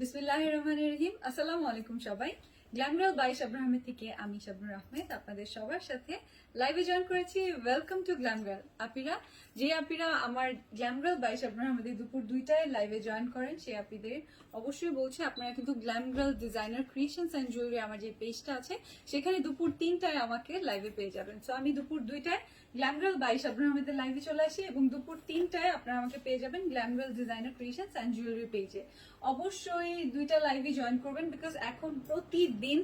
বিসমিল্লাহ রহমান রহিম। আসসালামু আলাইকুম সবাই। গ্ল্যামরাল বাই শাবরাহমেদ থেকে আমি শাবনুর আহমেদ, আপনাদের সবার সাথে লাইভে জয়েন করেছি। ওয়েলকাম টু গ্ল্যামরাল আপিরা, যে আপিরা আমার গ্ল্যামরাল বাই শাবনুর আহমেদের দুপুর দুইটায় লাইভে জয়েন করেন সেই আপিদের অবশ্যই বলছে, আপনারা কিন্তু গ্ল্যামরাল ডিজাইনার ক্রিয়েশনস অ্যান্ড জুয়েলারি আমার যে পেজটা আছে, সেখানে দুপুর তিনটায় আমাকে লাইভে পেয়ে যাবেন। সো আমি দুপুর দুইটায় গ্ল্যামরাল বাই শাবনুর আহমেদের লাইভে চলে আসি এবং দুপুর তিনটায় আপনারা আমাকে পেয়ে যাবেন Glamoral designer creations and jewellery পেজে অবশ্যই দুইটা লাইভে জয়েন করবেন বিকজ এখন প্রতিদিন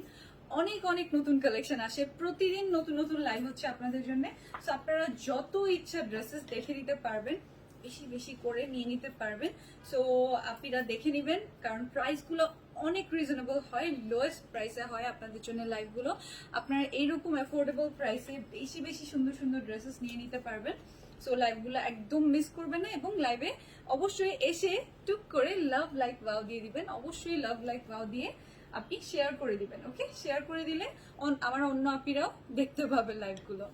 অনেক অনেক নতুন কালেকশন আসে। প্রতিদিন নতুন নতুন লাইভ হচ্ছে আপনাদের জন্য। সো আপনারা যত ইচ্ছা ড্রেসেস দেখে নিতে পারবেন, বেশি বেশি করে নিয়ে নিতে পারবেন। সো আপনারা দেখে নেবেন, কারণ প্রাইসগুলো অনেক রিজনেবল হয় লোয়েস্ট প্রাইসে হয় আপনাদের জন্য লাইভগুলো আপনারা এইরকম অ্যাফোর্ডেবল প্রাইসে বেশি বেশি সুন্দর সুন্দর ড্রেসেস নিয়ে নিতে পারবেন। সো লাইভগুলো একদম মিস করবেন না এবং লাইভে অবশ্যই এসে টুক করে লাভ লাইক ওয়াও দিয়ে দিবেন। অবশ্যই লাভ লাইক ওয়াও দিয়ে আপনি শেয়ার করে দিবেন ওকে শেয়ার করে দিলে আমার অন্য আপিরাও দেখতে পাবে লাইভগুলো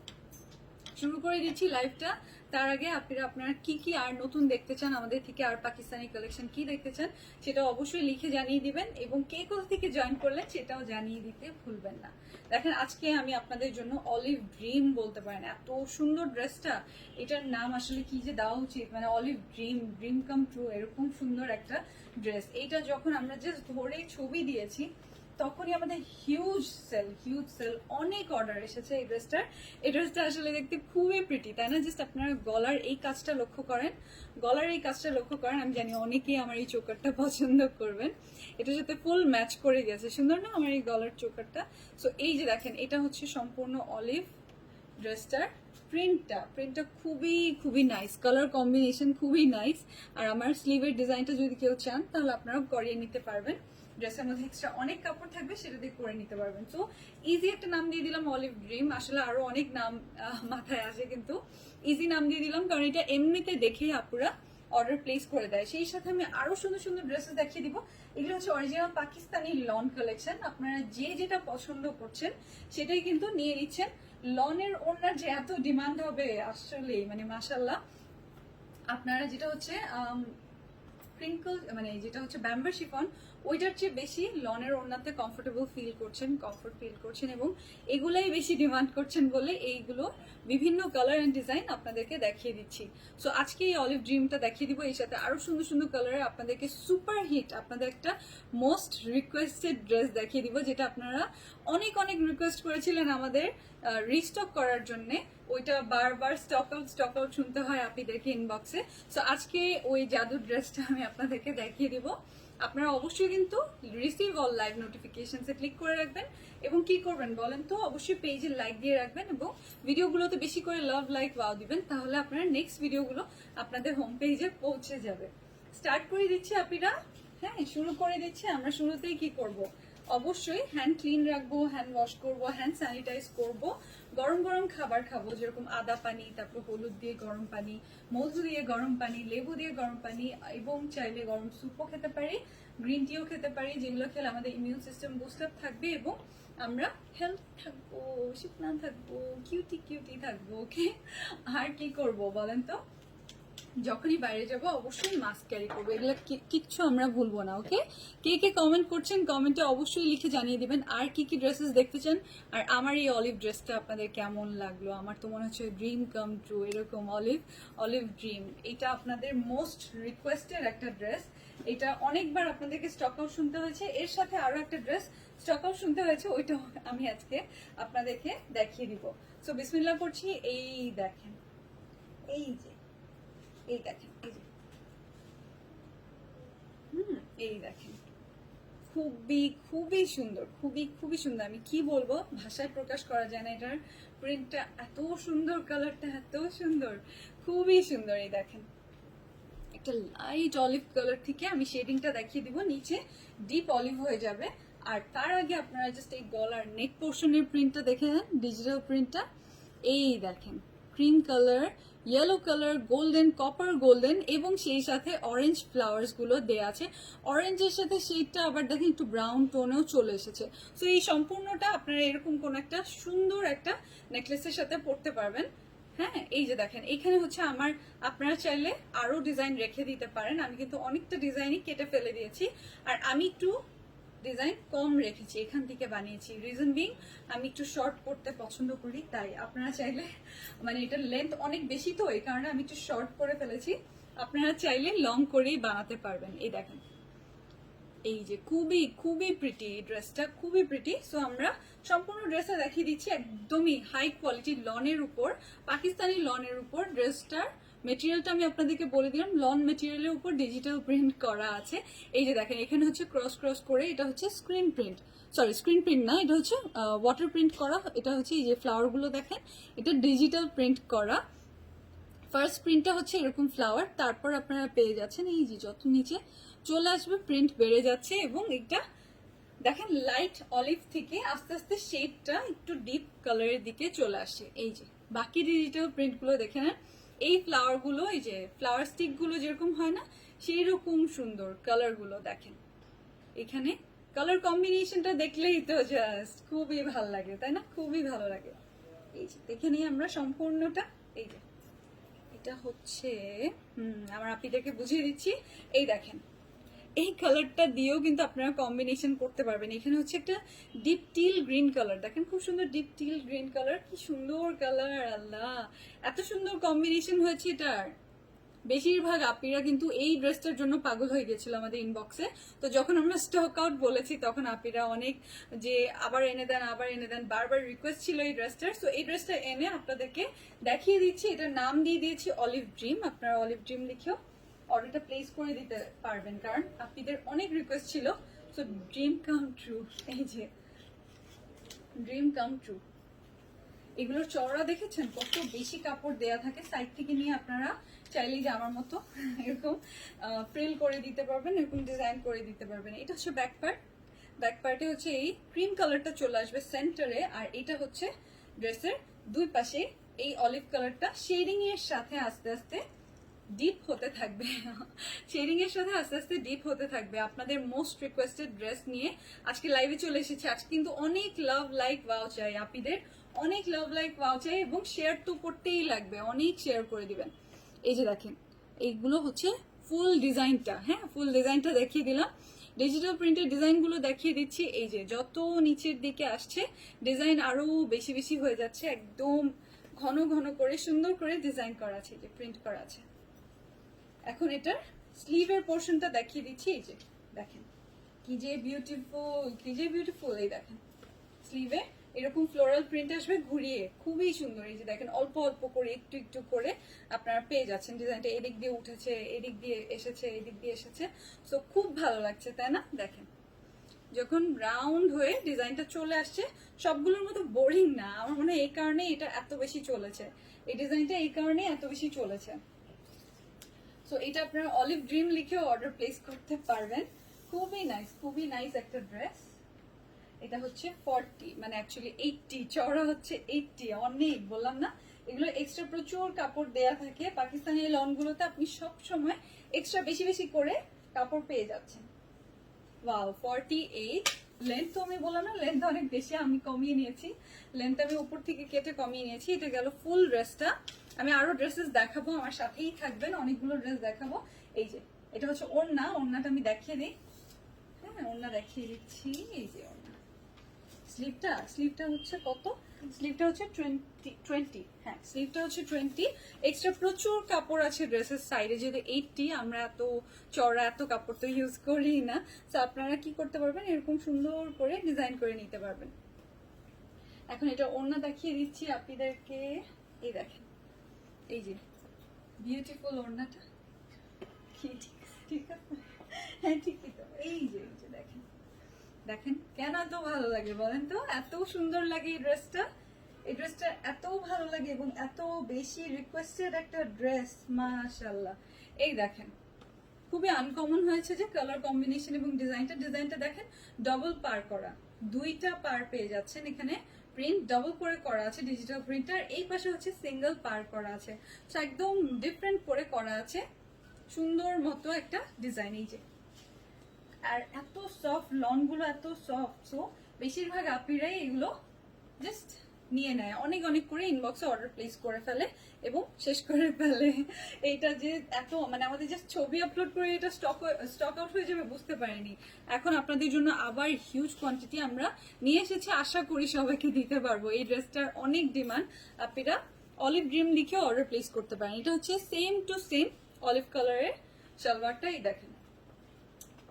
শুরু করে দিচ্ছি লাইভটা তার আগে আপনারা আপনারা কি কি আর নতুন দেখতে চান, আমাদের থেকে আর পাকিস্তানি কালেকশন কি দেখতে চান, সেটা অবশ্যই লিখে জানিয়ে দিবেন এবং কে কোথা থেকে জয়েন করলেন সেটাও জানিয়ে দিতে ভুলবেন না। দেখেন, আজকে আমি আপনাদের জন্য অলিভ ড্রিম বলতে পারেন, এত সুন্দর ড্রেসটা এটার নাম আসলে কি যে দেওয়া উচিত মানে olive dream dream come true এরকম সুন্দর একটা ড্রেস এইটা যখন আমরা জাস্ট ধরে ছবি দিয়েছি, তখনই আমাদের হিউজ সেল হিউজ সেল অনেক অর্ডার এসেছে এই ড্রেসটার এই ড্রেসটা আসলে দেখতে খুবই প্রিটি তাই না? জাস্ট আপনারা গলার এই কাজটা লক্ষ্য করেন। গলার এই কাজটা লক্ষ্য করেন, আমি জানি অনেকেই আমার এই চোকারটা পছন্দ করবেন। এটার সাথে ফুল ম্যাচ করে গেছে। সুন্দর না আমার এই গলার চোকারটা? সো এই যে দেখেন, এটা হচ্ছে সম্পূর্ণ অলিভ ড্রেসটার প্রিন্টটা প্রিন্টটা খুবই খুবই নাইস কালার কম্বিনেশন খুবই নাইস আর আমার স্লিভের ডিজাইনটা যদি কেউ চান, তাহলে আপনারা করিয়ে নিতে পারবেন। ড্রেসের মধ্যে এক্সট্রা অনেক কাপড় থাকবে, সেটা দিয়ে করে নিতে পারবেন। সো ইজি একটা নাম দিয়ে দিলাম অলিভ ড্রিম আসলে আরও অনেক নাম মাথায় আসে কিন্তু। ইজি নাম দিয়ে দিলাম, কারণ এটা এমনিতে দেখেই আপুরা অর্ডার প্লেস করে দেয়। সেই সাথে আমি আরও সুন্দর সুন্দর ড্রেসেস দেখিয়ে দিব। এগুলো হচ্ছে অরিজিনাল পাকিস্তানি লন কালেকশন আপনারা যে যেটা পছন্দ করছেন, সেটাই কিন্তু নিয়ে নিচ্ছেন। লনের ওনার যে এত ডিমান্ড হবে আসলে মানে মাসাল্লাহ আপনারা যেটা হচ্ছে ক্রিঙ্কল মানে যেটা হচ্ছে ব্যাম্বার শিফন ওইটার চেয়ে বেশি লনের ওড়নাতে কমফোর্টেবল ফিল করছেন কমফোর্ট ফিল করছেন এবং এগুলাই বেশি ডিমান্ড করছেন বলে এইগুলো বিভিন্ন কালার অ্যান্ড ডিজাইন আপনাদেরকে দেখিয়ে দিচ্ছি। সো আজকে এই অলিভ ড্রিমটা দেখিয়ে দিব এই সাথে আরও সুন্দর সুন্দর কালারের আপনাদেরকে সুপার হিট আপনাদের একটা মোস্ট রিকোয়েস্টেড ড্রেস দেখিয়ে দিব, যেটা আপনারা অনেক অনেক রিকোয়েস্ট করেছিলেন আমাদের রিস্টক করার জন্য। ওইটা বারবার স্টক আউট স্টক আউট শুনতে হয় আপনাদেরকে ইনবক্সে সো আজকে ওই জাদুর ড্রেসটা আমি আপনাদেরকে দেখিয়ে দিব। আপনারা অবশ্যই কিন্তু রিসিভ অল লাইভ নোটিফিকেশনসে ক্লিক করে রাখবেন। এবং কি করবেন বলেন তো? অবশ্যই পেজে লাইক দিয়ে রাখবেন এবং ভিডিওগুলোতে বেশি করে লাভ লাইক ওয়াও দিবেন, তাহলে আপনারা নেক্সট ভিডিওগুলো আপনাদের হোম পেজে পৌঁছে যাবে। স্টার্ট করে দিচ্ছি আপনারা হ্যাঁ শুরু করে দিচ্ছি। আমরা শুরুতেই কি করব? অবশ্যই হ্যান্ড ক্লিন রাখব হ্যান্ড ওয়াশ করব হ্যান্ড স্যানিটাইজ করব। গরম গরম খাবার খাব, যেরকম আদা পানি, তারপর হলুদ দিয়ে গরম পানি মধু দিয়ে গরম পানি, লেবু দিয়ে গরম পানি, এবং চাইলে গরম স্যুপও খেতে পারি, গ্রিন টিও খেতে পারি, যেগুলো খেলে আমাদের ইমিউন সিস্টেম বুস্টআপ থাকবে এবং আমরা হেলথ থাকব শুকনা থাকব কিউটি কিউটি থাকব ওকে আর কি করব বলেন তো? যখনই বাইরে যাব, অবশ্যই মাস্ক ক্যারি করব। এগুলো কিচ্ছু আমরা ভুলবো না ওকে কে কে কমেন্ট করছেন কমেন্টে অবশ্যই লিখে জানিয়ে দিবেন আর কি কি ড্রেসেস দেখতে চান। আর আমার এই অলিভ ড্রেসটা আপনাদের কেমন লাগল? আমার তো মনে হচ্ছে ড্রিম কাম ট্রু এরকম অলিভ অলিভ ড্রিম এটা আপনাদের মোস্ট রিকোয়েস্টেড একটা ড্রেস এটা অনেকবার আপনাদেরকে স্টক আউট শুনতে হয়েছে। এর সাথে আরও একটা ড্রেস স্টক আউট শুনতে হয়েছে ওইটা আমি আজকে আপনাদেরকে দেখিয়ে দিব। সো বিসমিল্লাহ করছি এই দেখেন। এই যে এই দেখেন হুম, এই দেখেন। খুবই খুবই সুন্দর, খুবই খুবই সুন্দর। আমি কি বলব? ভাষায় প্রকাশ করা যায় না এটার। প্রিন্টটা এত সুন্দর কালারটা এত সুন্দর। খুবই সুন্দর, এই দেখেন। একটা লাইট অলিভ কালার থেকে আমি শেডিংটা দেখিয়ে দিব। নিচে ডিপ অলিভ হয়ে যাবে। আর তার আগে আপনারা জাস্ট এই গলার নেক পোর্শনের প্রিন্টটা দেখে নেন ডিজিটাল প্রিন্টটা এই দেখেন cream colour yellow colour golden copper golden এবং সেই সাথে অরেঞ্জ ফ্লাওয়ার্সগুলো দেয়া আছে। অরেঞ্জের সাথে শেডটা আবার দেখেন একটু ব্রাউন টোনেও চলে এসেছে। তো এই সম্পূর্ণটা আপনারা এরকম কোন একটা সুন্দর একটা নেকলেসের সাথে পরতে পারবেন। হ্যাঁ এই যে দেখেন, এখানে হচ্ছে আমার, আপনারা চাইলে আরও ডিজাইন রেখে দিতে পারেন। আমি কিন্তু অনেকটা ডিজাইনই কেটে ফেলে দিয়েছি। আর আমি একটু ডিজাইন কম রেখেছি, এখান থেকে বানিয়েছি। রিজন বিং আমি একটু শর্ট করতে পছন্দ করি, তাই আপনারা চাইলে মানে এটার লেন্থ অনেক বেশি তো, এই কারণে আমি একটু শর্ট করে ফেলেছি। আপনারা চাইলে লং করেই বানাতে পারবেন। এই দেখেন, এই যে খুবই খুবই প্রিটি ড্রেসটা খুবই প্রিটি সো আমরা সম্পূর্ণ ড্রেসটা দেখিয়ে দিচ্ছি একদমই হাই কোয়ালিটির লনের উপর, পাকিস্তানি লনের উপর ড্রেসটার মেটেরিয়ালটা আমি আপনাদেরকে বলে দিলাম। লন মেটেরিয়ালের উপর ডিজিটাল প্রিন্ট করা আছে। এই যে দেখেন, এখানে হচ্ছে ক্রস ক্রস করে এটা হচ্ছে screen print sorry screen print না, এটা হচ্ছে ওয়াটার প্রিন্ট করা। এটা হচ্ছে এই যে ফ্লাওয়ারগুলো দেখেন, এটা ডিজিটাল প্রিন্ট করা। ফার্স্ট প্রিন্টটা হচ্ছে এরকম ফ্লাওয়ার তারপর আপনারা পেয়ে যাচ্ছেন এই যে যত নিচে চলে আসবে প্রিন্ট বেড়ে যাচ্ছে এবং এটা দেখেন লাইট অলিভ থেকে আস্তে আস্তে শেডটা একটু ডিপ কালারের দিকে চলে আসে এই যে, বাকি ডিজিটাল প্রিন্টগুলো দেখে নেন। এই ফ্লাওয়ারগুলো এই যে ফ্লাওয়ার স্টিকগুলো যেরকম হয় না সেই রকম সুন্দর কালারগুলো দেখেন। এখানে কালার কম্বিনেশনটা দেখলেই তো জাস্ট খুবই ভালো লাগে, তাই না? খুবই ভালো লাগে। এই যে, দেখে আমরা সম্পূর্ণটা। এই যে, এটা হচ্ছে, হুম, আমার আপিটাকে বুঝিয়ে দিচ্ছি। এই দেখেন এই কালারটা দিয়েও কিন্তু আপনারা কম্বিনেশন করতে পারবেন। এখানে হচ্ছে একটা ডিপ টিল গ্রিন কালার দেখেন খুব সুন্দর ডিপ টিল গ্রিন কালার কি সুন্দর কালার আল্লাহ! এত সুন্দর কম্বিনেশন হয়েছে এটার। বেশিরভাগ আপিরা কিন্তু এই ড্রেসটার জন্য পাগল হয়ে গেছিল আমাদের ইনবক্সে তো যখন আমরা স্টক আউট বলেছি, তখন আপিরা অনেক যে আবার এনে দেন, আবার এনে দেন, বারবার রিকোয়েস্ট ছিল এই ড্রেসটার। সো এই ড্রেসটা এনে আপনাদেরকে দেখিয়ে দিচ্ছি। এটার নাম দিয়ে দিয়েছি অলিভ ড্রিম আপনারা অলিভ ড্রিম লিখেও অর্ডারটা প্লেস করে দিতে পারবেন। কারণ আপনাদের অনেক রিকোয়েস্ট ছিল। সো ড্রিম কাম ট্রু এই যে ড্রিম কাম ট্রু এগুলোর চওড়া দেখেছেন? কত বেশি কাপড় দেয়া থাকে। সাইড থেকে নিয়ে আপনারা চাইলেই যে আমার মতো এরকম ফ্রিল করে দিতে পারবেন, এরকম ডিজাইন করে দিতে পারবেন। এটা হচ্ছে ব্যাক পার্ট ব্যাক পার্টে হচ্ছে এই ক্রিম কালারটা চলে আসবে সেন্টারে আর এটা হচ্ছে ড্রেসের দুই পাশে এই অলিভ কালারটা শেডিং এর সাথে আস্তে আস্তে ডিপ হতে থাকবে। শেডিং এর সাথে আস্তে আস্তে ডিপ হতে থাকবে। আপনাদের মোস্ট রিকোয়েস্টেড ড্রেস নিয়ে আজকে লাইভে চলে এসেছি। আজকে কিন্তু অনেক লাভ লাইক ওয়াও চাই আপিদের। অনেক লাভ লাইক ওয়াও চাই এবং শেয়ার তো করতেই লাগবে। অনেক শেয়ার করে দিবেন। এই যে দেখেন, এইগুলো হচ্ছে ফুল ডিজাইনটা হ্যাঁ ফুল ডিজাইনটা দেখিয়ে দিলাম। ডিজিটাল প্রিন্টের ডিজাইনগুলো দেখিয়ে দিচ্ছি। এই যে, যত নিচের দিকে আসছে ডিজাইন আরও বেশি বেশি হয়ে যাচ্ছে। একদম ঘন ঘন করে, সুন্দর করে ডিজাইন করা আছে যে প্রিন্ট করা আছে। এখন এটার স্লিভের পোর্শনটা দেখিয়ে দিচ্ছি, এই যে, দেখেন। কি যে বিউটিফুল কি যে বিউটিফুল এই দেখেন। স্লিভে এরকম ফ্লোরাল প্রিন্ট আসবে ঘুরিয়ে। খুবই সুন্দর, এই যে দেখেন, অল্প অল্প করে, একটু একটু করে আপনারা পেয়ে যাচ্ছেন। ডিজাইনটা এদিক দিয়ে উঠেছে, এদিক দিয়ে এসেছে, এদিক দিয়ে এসেছে। সো খুব ভালো লাগছে, তাই না? দেখেন। যখন রাউন্ড হয়ে ডিজাইনটা চলে আসছে, সবগুলোর মতো বোরিং না। আমার মনে হয় এই কারণে এটা এত বেশি চলেছে। এই ডিজাইনটা এই কারণে এত বেশি চলেছে। সো এটা আপনারা অলিভ ড্রিম লিখেও অর্ডার প্লেস করতে পারবেন। খুবই নাইস খুবই নাইস একটা ড্রেস এটা হচ্ছে ফর্টি মানে অ্যাকচুয়ালি এইটটি চওড়া হচ্ছে এইটটি অনেক বললাম না। এগুলো এক্সট্রা প্রচুর কাপড় দেয়া থাকে। পাকিস্তানি লনগুলোতে আপনি সব সময় এক্সট্রা বেশি বেশি করে কাপড় পেয়ে যাচ্ছেন। ওয়াও ফর্টি এইট লেন্থ তো আমি বললাম না লেন্থ অনেক বেশি, আমি কমিয়ে নিয়েছি। লেন্থ আমি উপর থেকে কেটে কমিয়ে নিয়েছি, এটা গেল ফুল ড্রেসটা আমি আরও ড্রেসেস দেখাবো, আমার সাথেই থাকবেন, অনেকগুলো ড্রেস দেখাবো। এই যে, এটা হচ্ছে ওড়না, ওড়নাটা আমি দেখিয়ে দিই। হ্যাঁ ওড়না দেখিয়ে দিচ্ছি, এই যে ওড়না। স্লিপটা স্লিপটা হচ্ছে কত? স্লিভটা হচ্ছে টোয়েন্টি টোয়েন্টি হ্যাঁ স্লিভটা হচ্ছে টোয়েন্টি এক্সট্রা প্রচুর কাপড় আছে ড্রেসের সাইডে যেহেতু এইটটি আমরা এত চড়া এত কাপড় তো ইউজ করি না। তো আপনারা কি করতে পারবেন? এরকম সুন্দর করে ডিজাইন করে নিতে পারবেন। এখন এটা ওড়না দেখিয়ে দিচ্ছি আপনাদেরকে। এই দেখেন, এই যে বিউটিফুল ওড়নাটা। কি ঠিক ঠিক আছে? হ্যাঁ ঠিকই তো। এই যে এই যে দেখেন। দেখেন কেন এত ভালো লাগে বলেন তো? এত সুন্দর লাগে এই ড্রেসটা এই ড্রেসটা এত ভালো লাগে এবং এত বেশি রিকোয়েস্টেড একটা ড্রেস মাশাল্লাহ এই দেখেন, খুবই আনকমন হয়েছে যে কালার কম্বিনেশন এবং ডিজাইনটা। ডিজাইনটা দেখেন ডবল পার করা। দুইটা পার পেয়ে যাচ্ছেন এখানে। প্রিন্ট ডবল করে করা আছে ডিজিটাল প্রিন্টার এই পাশে হচ্ছে সিঙ্গেল পার করা আছে। তো একদম ডিফারেন্ট করে করা আছে। সুন্দর মতো একটা ডিজাইন এই যে। আর এত সফট লনগুলো এত সফট সো বেশিরভাগ আপিরাই এগুলো জাস্ট নিয়ে নেয়। অনেক অনেক করে ইনবক্সে অর্ডার প্লেস করে ফেলে এবং শেষ করে ফেলে। এইটা যে এত মানে আমাদের জাস্ট ছবি আপলোড করে এটা স্টক স্টক আউট হয়ে যাবে বুঝতে পারিনি। এখন আপনাদের জন্য আবার হিউজ কোয়ান্টিটি আমরা নিয়ে এসেছি, আশা করি সবাইকে দিতে পারব। এই ড্রেসটার অনেক ডিমান্ড আপনারা অলিভ ড্রিম লিখে অর্ডার প্লেস করতে পারেন। এটা হচ্ছে সেম টু সেম অলিভ কালারের সালোয়ারটা এই দেখেন।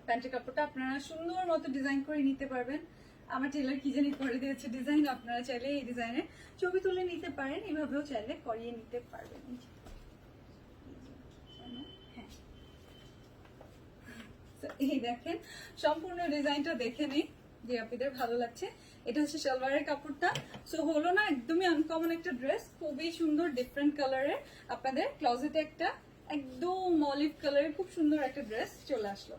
প্যান্টের কাপড়টা আপনারা সুন্দর মতো ডিজাইন করে নিতে পারবেন। আমার টেলার কি জানি করে দিয়েছে ডিজাইন, আপনারা চাইলে এই ডিজাইনের ছবি তুলে নিতে পারেন, এভাবেও চাইলে করিয়ে নিতে পারবেন। এই। হ্যাঁ। দেখেন, সম্পূর্ণ ডিজাইনটা দেখে নিই যে আপনাদের ভালো লাগছে। এটা হচ্ছে সালোয়ারের কাপড়টা। সো হলো না, একদমই আনকমন একটা ড্রেস খুবই সুন্দর ডিফারেন্ট কালারের আপনাদের ক্লজেটে একটা একদম অলিভ কালারের খুব সুন্দর একটা ড্রেস চলে আসলো।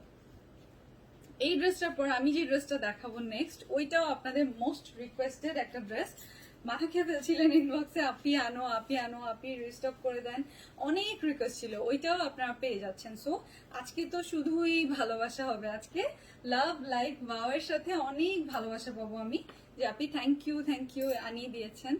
এই ড্রেসটার পর আমি যে ড্রেসটা দেখাবো নেক্সট ওইটাও আপনাদের মোস্ট রিকোয়েস্টেড একটা ড্রেস মাথা খেয়ে ফেলছিলেন ইনবক্সে আপি আনো আপি আনো, আপি রিস্টক করে দেন। অনেক রিকোয়েস্ট ছিল, ওইটাও আপনারা পেয়ে যাচ্ছেন। সো আজকে তো শুধুই ভালোবাসা হবে আজকে। লাভ লাইক ওয়াওয়ের সাথে অনেক ভালোবাসা পাবো আমি, যে আপনি থ্যাংক ইউ থ্যাংক ইউ আনিয়ে দিয়েছেন।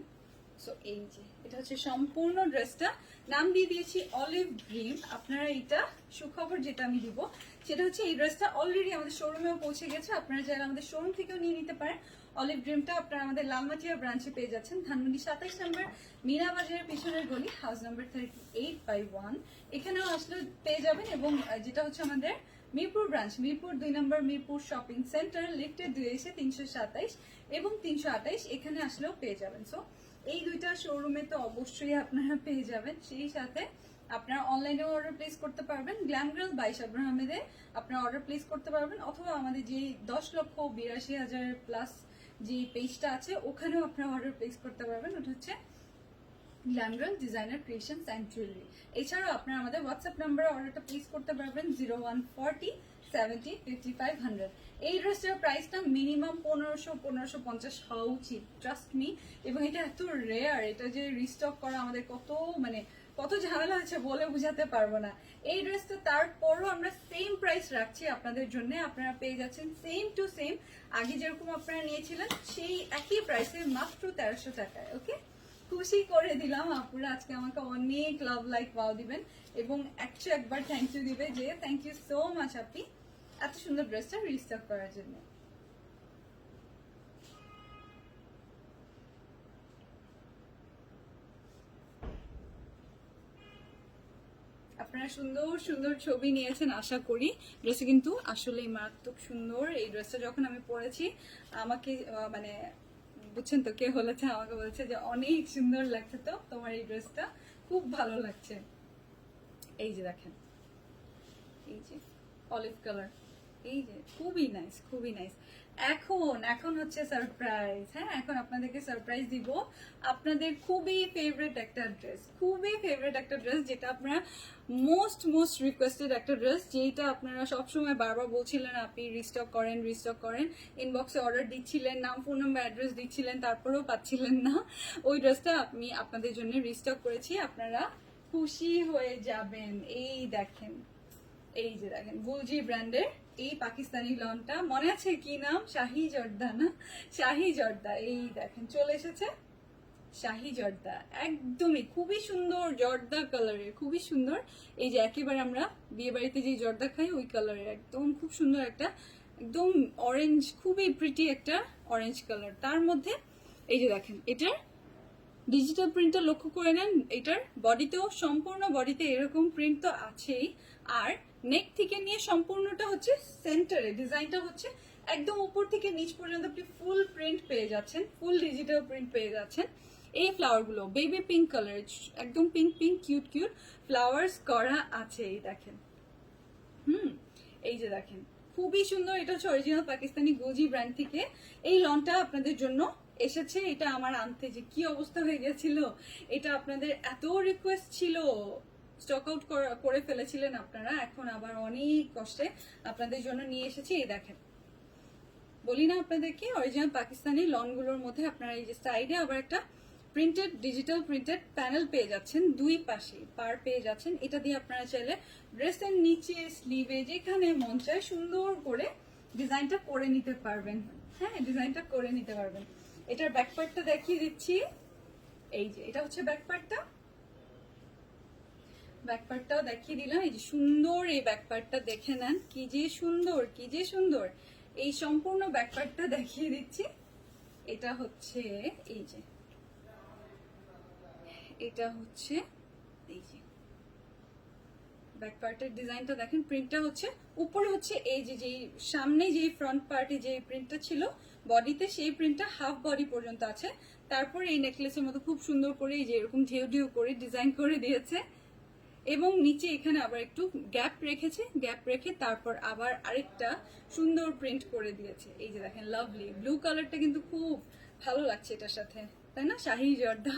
সো এই যে, এটা হচ্ছে সম্পূর্ণ ড্রেসটা নাম দিয়ে দিয়েছি অলিভ ড্রিম আপনারা এটা সুখবর যেটা আমি দিব সেটা হচ্ছে এই ড্রেসটা অলরেডি আমাদের শোরুমেও পৌঁছে গেছে। আপনারা চাইলে আমাদের শোরুম থেকেও নিয়ে নিতে পারেন। অলিভ ড্রিমটা আপনারা আমাদের লালমাটিয়া ব্রাঞ্চে পেয়ে যাচ্ছেন। ধানমন্ডি সাতাইশ নম্বর মিনা বাজারের পিছনের গলি house number thirty eight by one এখানেও আসলে পেয়ে যাবেন এবং যেটা হচ্ছে আমাদের মিরপুর ব্রাঞ্চ মিরপুর দুই নম্বর মিরপুর শপিং সেন্টার লিফটের দুই এসে তিনশো সাতাইশ এবং তিনশো আঠাইশ এখানে আসলেও পেয়ে যাবেন। সো এই দুইটা শোরুমে তো অবশ্যই আপনারা পেয়ে যাবেন। সেই সাথে আপনারা অনলাইনেও অর্ডার প্লেস করতে পারবেন। গ্ল্যাম গ্ল্যামগ্রাল বাইশ আব্রাহ আহমেদে আপনারা অর্ডার প্লেস করতে পারবেন। অথবা আমাদের যে দশ লক্ষ বিরাশি হাজার প্লাস যে পেজটা আছে, ওখানেও আপনারা অর্ডার প্লেস করতে পারবেন। ওটা হচ্ছে গ্ল্যামগ্রাল ডিজাইনার ক্রিয়েশন অ্যান্ড জুয়েলারি এছাড়াও আপনারা আমাদের হোয়াটসঅ্যাপ নাম্বারে অর্ডারটা প্লেস করতে পারবেন। Zero one forty seventy fifty five hundred এই ড্রেসটার প্রাইসটা মিনিমাম পনেরোশো পনেরোশো পঞ্চাশ হওয়া উচিত ট্রাস্ট মি এবং এটা এত রেয়ার এটা যে রিস্টক করা আমাদের কত মানে কত ঝামেলা আছে বলে বুঝাতে পারব না। এই ড্রেসটা তারপরও আমরা সেম প্রাইস রাখছি আপনাদের জন্য, আপনারা পেয়ে যাচ্ছেন সেম টু সেম আগে যেরকম আপনারা নিয়েছিলেন, সেই একই প্রাইসে মাত্র তেরোশো টাকায় ওকে খুশি করে দিলাম আপুরা, আজকে আমাকে অনেক লাভ লাইক পাও দিবেন। এবং একশো একবার থ্যাংক ইউ দিবে যে থ্যাংক ইউ সো মাচ আপনি। এত সুন্দর ড্রেসটা রিস্টক করার জন্য। আপনারা সুন্দর সুন্দর ছবি নিয়েছেন, আশা করি। ড্রেসটা কিন্তু আসলেই মারাত্মক সুন্দর। এই ড্রেসটা যখন আমি পরেছি, আমাকে মানে বুঝছেন তো কে বলেছে, আমাকে বলেছে যে অনেক সুন্দর লাগছে তো তোমার এই ড্রেসটা। খুব ভালো লাগছে। এই যে দেখেন। এই যে অলিভ কালার এই যে, খুবই নাইস খুবই নাইস এখন এখন হচ্ছে সারপ্রাইজ হ্যাঁ? এখন আপনাদেরকে সারপ্রাইজ দিব। আপনাদের খুবই ফেভারিট একটা ড্রেস খুবই ফেভারিট একটা ড্রেস যেটা আপনারা মোস্ট মোস্ট রিকোয়েস্টেড একটা ড্রেস যেটা আপনারা সবসময় বারবার বলছিলেন আপনি রিস্টক করেন রিস্টক করেন। ইনবক্সে অর্ডার দিচ্ছিলেন, নাম ফোন নাম্বার অ্যাড্রেস দিচ্ছিলেন, তারপরেও পাচ্ছিলেন না। ওই ড্রেসটা আমি আপনাদের জন্য রিস্টক করেছি, আপনারা খুশি হয়ে যাবেন। এই দেখেন, এই যে দেখেন গুলজি ব্র্যান্ডের এই পাকিস্তানি লনটা, মনে আছে কি নাম? শাহি জর্দা না? শাহি জর্দা, এই দেখেন, চলে এসেছে শাহি জর্দা। একদমই খুবই সুন্দর জর্দা কালারের খুবই সুন্দর। এই যে একেবারে আমরা বিয়ে বাড়িতে যে জর্দা খাই, ওই কালারের একদম খুব সুন্দর একটা, একদম অরেঞ্জ খুবই প্রিটি একটা অরেঞ্জ কালার তার মধ্যে, এই যে দেখেন, এটার ডিজিটাল প্রিন্টটা লক্ষ্য করে নেন, এটার বডিতেও সম্পূর্ণ বডিতে এরকম প্রিন্ট তো আছেই। আর নেক থেকে নিয়ে সম্পূর্ণটা হচ্ছে সেন্টারে ডিজাইনটা হচ্ছে একদম উপর থেকে নিচ পর্যন্ত আপনি ফুল প্রিন্ট পেয়ে যাচ্ছেন ফুল ডিজিটাল প্রিন্ট পেয়ে যাচ্ছেন। এই ফ্লাওয়ারগুলো বেবি পিঙ্ক কালার একদম pink pink cute cute flowers করা আছে, এই দেখেন। হুম, এই যে দেখেন, খুবই সুন্দর। এটা হচ্ছে অরিজিনাল পাকিস্তানি গোজি ব্র্যান্ড থেকে। এই লনটা আপনাদের জন্য এসেছে। এটা আমার আনতে যে কি অবস্থা হয়ে গেছিল, এটা আপনাদের এত রিকোয়েস্ট ছিল। স্টক আউট করে ফেলেছিলেন আপনারা, এখন আবার অনেক কষ্টে আপনাদের জন্য নিয়ে এসেছি, এই দেখেন। বলি না আপনাদেরকে অরিজিনাল পাকিস্তানি লনগুলোর মধ্যে আপনারা এই যে সাইডে আবার একটা প্রিন্টেড ডিজিটাল প্রিন্টেড প্যানেল পেয়ে যাচ্ছেন, দুই পাশে পার পেয়ে যাচ্ছেন। এটা দিয়ে আপনারা চাইলে ড্রেসের নিচে স্লিভে যেখানে মন চায় সুন্দর করে ডিজাইনটা করে নিতে পারবেন। হ্যাঁ ডিজাইনটা করে নিতে পারবেন। এটার ব্যাক পার্টটা দেখিয়ে দিচ্ছি। এই যে, এটা হচ্ছে ব্যাক পার্টটা ব্যাক পার্টটাও দেখিয়ে দিলাম। এই যে সুন্দর এই ব্যাক পার্টটা দেখে নেন। কি যে সুন্দর, কি যে সুন্দর। এই সম্পূর্ণ ব্যাক পার্টটা দেখিয়ে দিচ্ছি। এটা হচ্ছে, এই যে। এটা হচ্ছে, এই যে। ব্যাক পার্টের ডিজাইনটা দেখেন, প্রিন্টটা হচ্ছে, উপরে হচ্ছে এই যে, যেই সামনে যেই ফ্রন্ট পার্টে যে প্রিন্টটা ছিল বডিতে সেই প্রিন্টটা হাফ বডি পর্যন্ত আছে। তারপর এই নেকলেসের মতো খুব সুন্দর করে এই যে এরকম ঢেউ ঢেউ করে ডিজাইন করে দিয়েছে। এবং নিচে এখানে আবার একটু গ্যাপ রেখেছে। গ্যাপ রেখে তারপর আবার আরেকটা সুন্দর প্রিন্ট করে দিয়েছে। এই যে দেখেন লাভলি ব্লু কালারটা কিন্তু খুব ভালো লাগছে এটার সাথে। তাই না? শাহি জর্দা,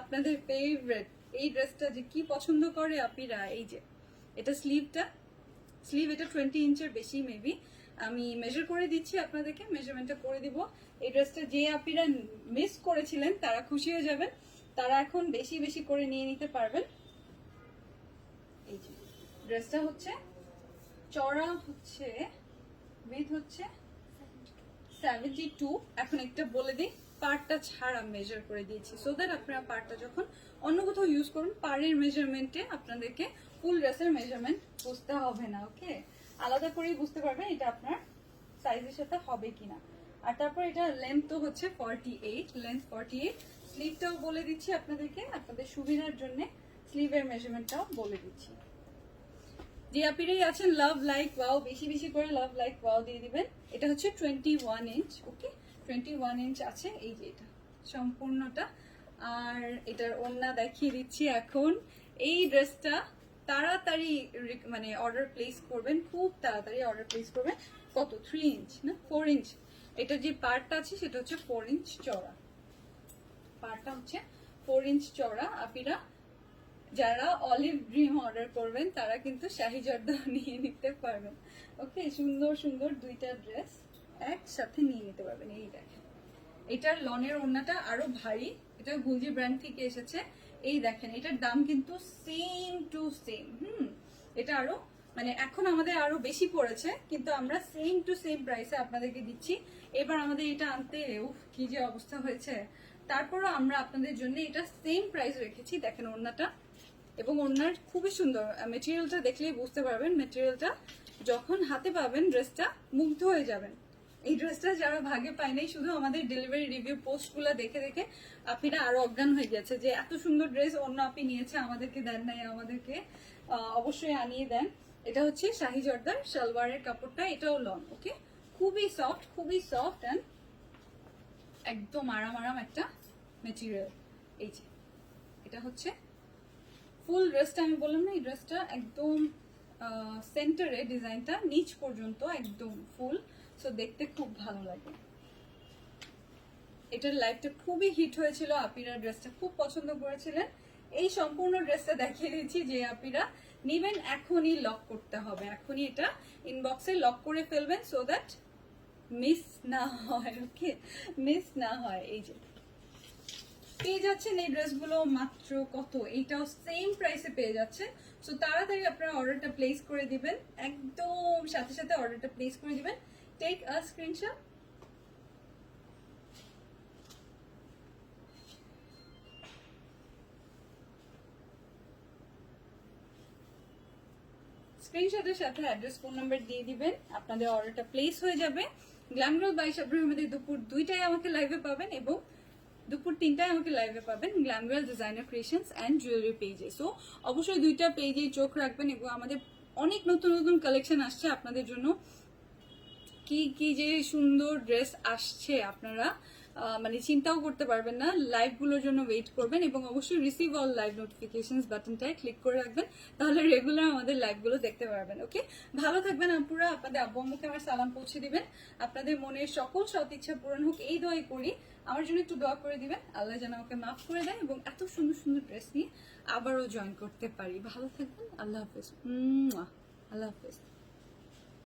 আপনাদের ফেভারেট এই ড্রেসটা যে কি পছন্দ করে আপিরা, এই যে। এটা স্লিভটা স্লিভ এটা টোয়েন্টি ইঞ্চের বেশি মেবি আমি মেজার করে দিচ্ছি আপনাদেরকে মেজারমেন্টটা করে দিব। এই ড্রেসটা যে আপিরা মিস করেছিলেন, তারা খুশি হয়ে যাবেন। তারা এখন বেশি বেশি করে নিয়ে নিতে পারবেন। ড্রেসটা হচ্ছে, চড়া হচ্ছে উইথ হচ্ছে সেভেন্টি টু এখন একটা বলে দিই পার্টটা ছাড়া মেজার করে দিয়েছি। সো দ্যাট আপনারা পার্টটা যখন অন্য কোথাও ইউজ করুন, পাড়ের মেজারমেন্টে আপনাদেরকে ফুল ড্রেসের মেজারমেন্ট বুঝতে হবে না ওকে আলাদা করেই বুঝতে পারবেন এটা আপনার সাইজের সাথে হবে কিনা। আর তারপর এটা লেন্থ তো হচ্ছে forty eight length forty eight স্লিভটাও বলে দিচ্ছি আপনাদেরকে, আপনাদের সুবিধার জন্য স্লিভের মেজারমেন্টটাও বলে দিচ্ছি। যে আপিরাই আছেন লাভ লাইক ওয়াও বেশি বেশি করে লাভ লাইক ওয়াও দিয়ে দিবেন। এটা হচ্ছে twenty one inch okay twenty one inch আছে এই যে এটা, সম্পূর্ণটা। আর এটার ওন্না দেখিয়ে দিচ্ছি এখন। এই ড্রেসটা তাড়াতাড়ি মানে অর্ডার প্লেস করবেন, খুব তাড়াতাড়ি অর্ডার প্লেস করবেন। কত? থ্রি ইঞ্চ না? ফোর ইঞ্চ এটার যে পার্টটা আছে, সেটা হচ্ছে ফোর ইঞ্চ চড়া পার্টটা হচ্ছে ফোর ইঞ্চ চড়া আপিরা। যারা অলিভ ড্রিম অর্ডার করবেন, তারা কিন্তু শাহি জর্দা নিয়ে নিতে পারবেন ওকে, সুন্দর সুন্দর দুইটা ড্রেস একসাথে নিয়ে নিতে পারবেন। এই দেখেন। এটার লনের ওড়নাটা আরও ভারী। এটা গুলজি ব্র্যান্ড থেকে এসেছে। এই দেখেন, এটার দাম কিন্তু সেম টু সেম হুম? এটা আরও মানে এখন আমাদের আরও বেশি পড়েছে, কিন্তু আমরা সেম টু সেম প্রাইসে আপনাদেরকে দিচ্ছি। এবার আমাদের এটা আনতে, উফ, কি যে অবস্থা হয়েছে। তারপরও আমরা আপনাদের জন্য এটা সেম প্রাইস রেখেছি। দেখেন ওড়নাটা। এবং ওনার খুবই সুন্দর মেটেরিয়ালটা দেখলেই বুঝতে পারবেন মেটেরিয়ালটা যখন হাতে পাবেন ড্রেসটা মুগ্ধ হয়ে যাবেন। এই ড্রেসটা যারা ভাগে পায় নাই, শুধু আমাদের ডেলিভারি রিভিউ পোস্টগুলো দেখে দেখে আপিরা আরও অজ্ঞান হয়ে গেছে যে এত সুন্দর ড্রেস অন্য আপনি নিয়েছে, আমাদেরকে দেন নাই, আমাদেরকে অবশ্যই আনিয়ে দেন। এটা হচ্ছে শাহি জর্দার সালোয়ারের কাপড়টা, এটাও লন ওকে খুবই সফট খুবই সফট অ্যান্ড একদম আরাম আরাম একটা মেটেরিয়াল এই যে, এটা হচ্ছে ফুল ড্রেসটা আমি বললাম না, এই ড্রেসটা একদম সেন্টারে ডিজাইনটা নিচ পর্যন্ত একদম ফুল। সো দেখতে খুব ভালো লাগে। এটার লাইফটা খুবই হিট হয়েছিল আপিরা ড্রেসটা খুব পছন্দ করেছিলেন। এই সম্পূর্ণ ড্রেসটা দেখিয়ে দিচ্ছি যে আপিরা নিবেন, এখনই লক করতে হবে। এখনই এটা ইনবক্সে লক করে ফেলবেন সো দ্যাট মিস না হয় ওকে মিস না হয়, এই যে। পেয়ে যাচ্ছেন এই ড্রেসগুলো মাত্র কত? এইটাও সেম প্রাইসে পেয়ে যাচ্ছে সো তাড়াতাড়ি আপনারা অর্ডারটা প্লেস করে দিবেন। একদম সাথে সাথে অর্ডারটা প্লেস করে দিবেন। টেক আ স্ক্রিনশট স্ক্রিনশটের সাথে অ্যাড্রেস ফোন নাম্বার দিয়ে দিবেন। আপনাদের অর্ডারটা প্লেস হয়ে যাবে। গ্ল্যামরোল বাইশ আব্রাহিমেদের দুপুর দুইটায় আমাকে লাইভে পাবেন এবং দুপুর তিনটায় আমাকে লাইভে পাবেন Glamwell designer creations and jewellery পেজে সো অবশ্যই দুইটা পেজেই চোখ রাখবেন এবং আমাদের অনেক নতুন নতুন কালেকশন আসছে আপনাদের জন্য। কি কি যে সুন্দর ড্রেস আসছে আপনারা। মানে চিন্তাও করতে পারবেন না। লাইভগুলোর জন্য ওয়েট করবেন এবং অবশ্যই রিসিভ অল লাইভ নোটিফিকেশনস বাটনটায় ক্লিক করে রাখবেন। তাহলে রেগুলার আমাদের লাইভগুলো দেখতে পারবেন ওকে ভালো থাকবেন আপুরা, আপনাদের আব্বু আম্মুকে আমার সালাম পৌঁছে দিবেন। আপনাদের মনের সকল সৎ ইচ্ছা পূরণ হোক, এই দোয়াই করি। আমার জন্য একটু দোয়া করে দিবেন। আল্লাহ যেন আমাকে মাফ করে দেন এবং এত সুন্দর সুন্দর ড্রেস নিয়ে আবারও জয়েন করতে পারি। ভালো থাকবেন, আল্লাহ হাফেজ। আল্লাহ হাফেজ।